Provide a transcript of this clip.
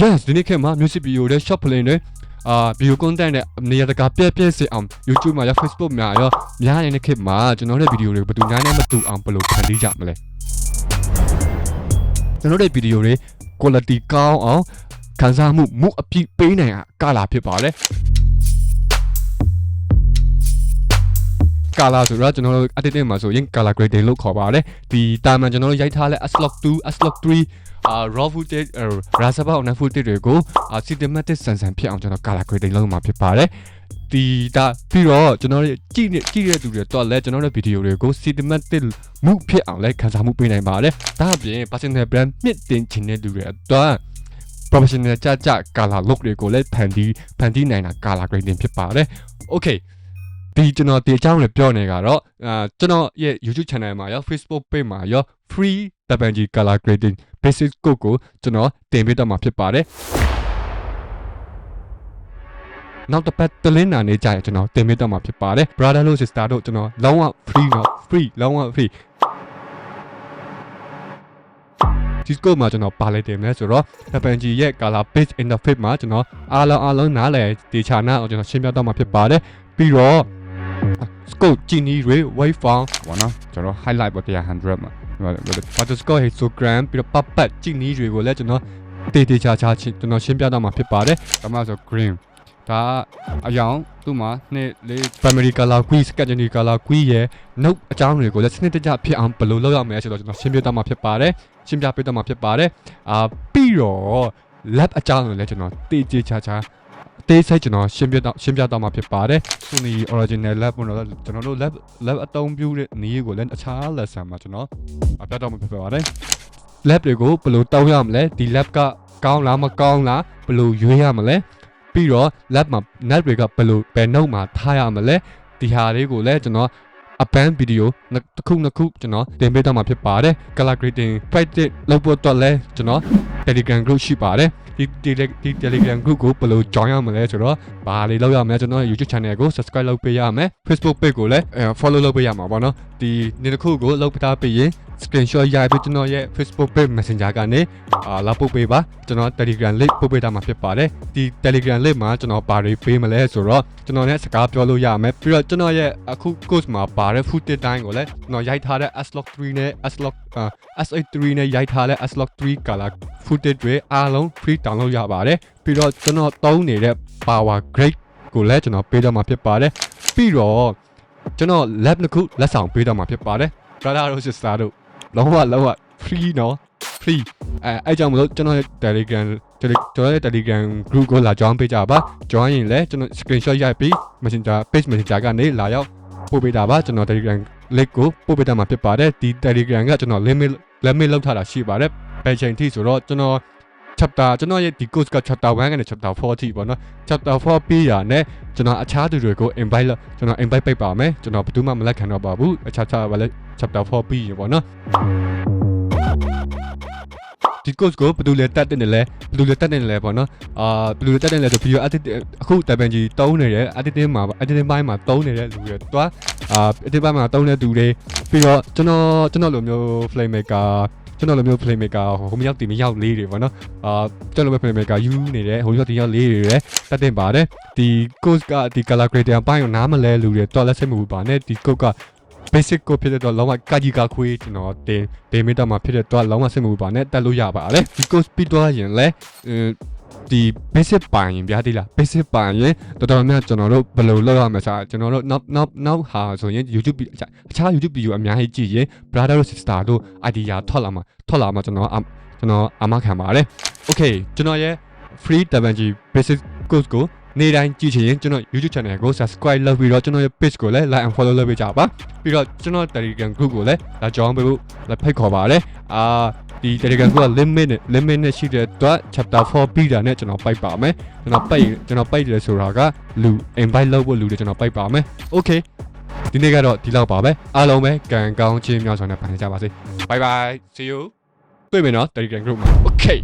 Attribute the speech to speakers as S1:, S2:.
S1: yes ဒီနေ့ခေတ်မှာ music video တွေ short film တွေအာ video content နဲ့နေရာတကာပြည့်ပြည့်စေအောင် YouTube မှာရော Facebook မှာရောများနေတဲ့ခေတ်မှာကျွန်တော်တို့ video တွေဘယ်သူများနဲ့မတူအောင်ဘယ်လိုဖန်တီးကြမလဲကျွန်တော်တို့ video တွေ quality ကောင်းအောင်ခန်းစားမှုမှုအပြည့်ပေးနိုင်အောင်ကလာဖြစ်ပါတ ယ်ကာလာဆိုတော့ကျွန်တော်တို့ editing မှာဆိုရင် color grading လို့ခေါ်ပါတယ်ဒီတာမန်ကျွန်တော်တို့ရိုက်ထားလဲ S-Log 2 S-Log 3အာ raw footage raspberry on footage တွေကိုအာ cinematic ဆန်ဆန်ဖြစ်အောင်ကျွန်တော် color grading လုပ်မှာဖြစ်ပါတယ်ဒီဒါပြီးတော့ကျွန်တော်တို့ကြည့်နေကြည့်တဲ့သူတွေတော့လဲကျွန်တော်တို့ video တွေကို cinematic မှုဖြစ်အောင်လဲခန်းစားမှုပေးနိုင်ပါတယ်ဒါအပြင် personal brand မြင့်တင်ချင်တဲ့လူတွေအတွက် professional ကြကြ color look တွေကိုလည်းဖန်တီးဖန်တီးနိုင်တာ color grading ဖြစ်ပါတယ် okay ဒီကျွန်တော်ဒီအကြောင်းလေးပြောနေကတော့အာကျွန်တော်ရဲ့ YouTube channel မှာရော Facebook page မှာရော free WG color grading basic code ကိုကျွန်တော်တင်ပေးတော့မှာဖြစ်ပါတယ်နောက်တစ်ပတ်တလင်းနာနေကြရင်ကျွန်တော်တင်ပေးတော့မှာဖြစ်ပါတယ် brother လို့ sister တို့ကျွန်တော်လုံးဝ free တော့ free လုံးဝ free Discord မှာကျွန်တော်ပါလိုက်တယ်မယ်ဆိုတော့ WG ရဲ့ color page interface မှာကျွန်တော်အားလုံးအားလုံးနားလည်ဒီချာနာကိုကျွန်တော်ရှင်းပြတော့မှာဖြစ်ပါတယ်ပြီးတော့ scope ကြည်နီတွေ wave form ဘောနော်ကျွန်တော် highlight ပေါ်100 100မှာဒီမှာ photo score histogram ပြီးတော့ puppet ကြည်နီတွေကိုလည်းကျွန်တော်တေးတေးချာချာချင်းကျွန်တော်ရှင်းပြတော့မှာဖြစ်ပါတယ်ဒါမှဆို green ဒါအယောင်သူ့မှာနှစ်လေး primary color quiz secondary color quiz ရဲ့ note အကြောင်းတွေကိုလည်းစနစ်တကျဖြစ်အောင်ဘယ်လိုလုပ်ရမလဲဆိုတော့ကျွန်တော်ရှင်းပြတော့မှာဖြစ်ပါတယ်ရှင်းပြပေးတော့မှာဖြစ်ပါတယ်အာပြီးတော့ lab အကြောင်းကိုလည်းကျွန်တော်တေးတေးချာချာအ သေးစိတ်ကျွန်တော်ရှင်းပြတော့ရှင်းပြတော့မှာဖြစ်ပါတယ် Sony original lab ပေါ့နော်ကျွန်တော်တို့ lab lab အသုံးပြုတဲ့နည်းကိုလည်းအခြား lesson မှာကျွန်တော်အပြတော့မှာဖြစ်ပါတယ် lab တွေကိုဘယ်လိုတောင်းရမလဲဒီ lab ကကောင်းလားမကောင်းလားဘယ်လိုရွေးရမလဲပြီးတော့ lab မှာ net တွေကဘယ်လိုဘယ် note မှာထားရမလဲဒီဟာလေးကိုလည်းကျွန်တော် အပန်းဗီဒီယိုတစ်ခုနှစ်ခုကျွန်တော်တင်ပေးတော့မှာဖြစ်ပါတယ် color grading practice လုပ်ဖို့တော့လဲကျွန်တော် Telegram group ရှိပါတယ်ဒီဒီဒီ Telegram group ကိုဘယ်လို join ရမလဲဆိုတော့ဘာတွေလုပ်ရမလဲကျွန်တော် YouTube channel ကို subscribe လုပ်ပေးရမယ် Facebook page ကိုလည်း follow လုပ်ပေးရမှာပေါ့နော်ဒီနေ့တစ်ခုကိုလုပ်ထားပေးရင် screenshot ရိုက်ပြီးကျွန်တော်ရဲ့ Facebook page Messenger ကနေအာလာပို့ပေးပါကျွန်တော် Telegram link ပို့ပေးတာမှာဖြစ်ပါတယ်ဒီ Telegram link မှာကျွန်တော်ဘာတွေပေးမလဲဆိုတော့ကျွန်တော်နဲ့စကားပြောလို့ရမယ်ပြီးတော့ကျွန်တော်ရဲ့အခု course မှာပါတဲ့ footage တိုင်းကိုလည်းကျွန်တော်ရိုက်ထားတဲ့ S-Log 3နဲ့ S-Log S8 3 နဲ့ရိုက်ထားတဲ့ S-Log 3 color footage တွေအားလုံး free download ရပါတယ်ပြီးတော့ကျွန်တော်သုံးနေတဲ့ power grade ကိုလည်းကျွန်တော်ပေးတော့မှာဖြစ်ပါတယ်ပြီးတော့ကျွန်တော် lab တစ်ခုလက်ဆောင်ပေးတော့မှာဖြစ်ပါတယ် brother တို့ sister တို့ လုံးဝလုံးဝ free နော် free အဲအဲကြောင့်မလို့ကျွန်တော်ရဲ့ Telegram Tele- ကျွန်တော်ရဲ့ Telegram group ကိုလာ join ပေးကြပါ join ရင်လည်းကျွန်တော် screenshot ရိုက်ပြီး Messenger page Messenger ကနေလာရောက်ပို့ပေးတာပါကျွန်တော် Telegram link ကိုပို့ပေးတာမှာဖြစ်ပါတယ်ဒီ Telegram ကကျွန်တော် limit limit လောက်ထားတာရှိပါတယ်ဘယ်ချိန်ထိဆိုတော့ကျွန်တော် chapter ကျွန်တော်ရဲ့ဒီ course က chapter 1ကနေ chapter 4အထိပေါ့နော် chapter 4ပြီးရနဲ့ကျွန်တော်အခြားသူတွေကို invite လုပ်ကျွန်တော် invite ပိတ်ပါမယ်ကျွန်တော်ဘယ်သူမှမလက်ခံတော့ပါဘူးအခြားခြားဘာလဲ chapter 4ပြီးရပေါ့နော်ဒီ course ကိုဘယ်သူလဲတတ်တယ်လဲဘယ်သူလဲတတ်တယ်လဲပေါ့နော်အာဘယ်သူလဲတတ်တယ်လဲဆို video edit အခုတပန်ကြီးတုံးနေတယ် editing မှာ editing ဘိုင်းမှာတုံးနေတဲ့လူတွေတွားအာ editing ဘိုင်းမှာတုံးတဲ့သူတွေပြီးတော့ကျွန်တော်ကျွန်တော်လိုမျိုး flame maker ကျွန်တော်လိုမျိုး flame maker ဟိုမရောက်တည်မရောက်လေးတွေပေါ့နော်အာကျွန်တော်လိုမျိုး flame maker ယူနေတယ်ဟိုရောက်တည်ရောက်လေးတွေလည်းတတ်တင်ပါတယ်ဒီ course ကဒီ color grader ဘိုင်းကိုနားမလဲလူတွေတော့လက်စိတ်မပူပါနဲ့ဒီ code က basic ကိုဖြစ်တဲ့တော့လောင်းကကာကြီးကခွေးကျွန်တော်တင်တင်မိတော့မှာဖြစ်တဲ့တော့လောင်းကစိတ်မပူပါနဲ့တက်လို့ရပါတယ်ဒီ course ပြီးတော့ရင်လဲ ဒီ basic ပိုင်ရင်ဗျာဒီလား basic ပိုင်ရင်တော်တော်များကျွန်တော်တို့ဘယ်လိုလုပ်ရမလဲဆိုတော့ကျွန်တော်တို့ not not not ဟာဆိုရင် YouTube အခြား YouTube video အများကြီးကြည့်ရင် brother တို့ sister တို့ idea ထွက်လာမှာထွက်လာမှာကျွန်တော်ကျွန်တော်အာမခံပါတယ် okay ကျွန်တော်ရဲ့ free WG basic course ကိုနေ့တိုင်းကြည့်ချင်ရင်ကျွန်တော် YouTube channel ကို subscribe လုပ်ပြီးတော့ကျွန်တော်ရဲ့ page ကိုလည်း like and follow လုပ်ပေးကြပါပြီးတော့ကျွန်တော် Telegram group ကိုလည်းလာ join ပေးဖို့လည်းဖိတ်ခေါ်ပါတယ်အာ ဒီ Telegram group က limit နဲ့ limit နဲ့ရှိတဲ့အတွက် chapter 4ပြီးတာနဲ့ကျွန်တော်ပိုက်ပါမယ်ကျွန်တော်ပိုက်ကျွန်တော်ပိုက်တယ်ဆိုတာကလူ invite လုပ်ဖို့လူတွေကျွန်တော်ပိုက်ပါမယ် okay ဒီနေ့ကတော့ဒီလောက်ပါပဲအားလုံးပဲကံကောင်းခြင်းမြောက်ဆောင်နဲ့ဖန်ကြပါစေ bye bye see you တွေ့မယ်နော် Telegram group မှာ okay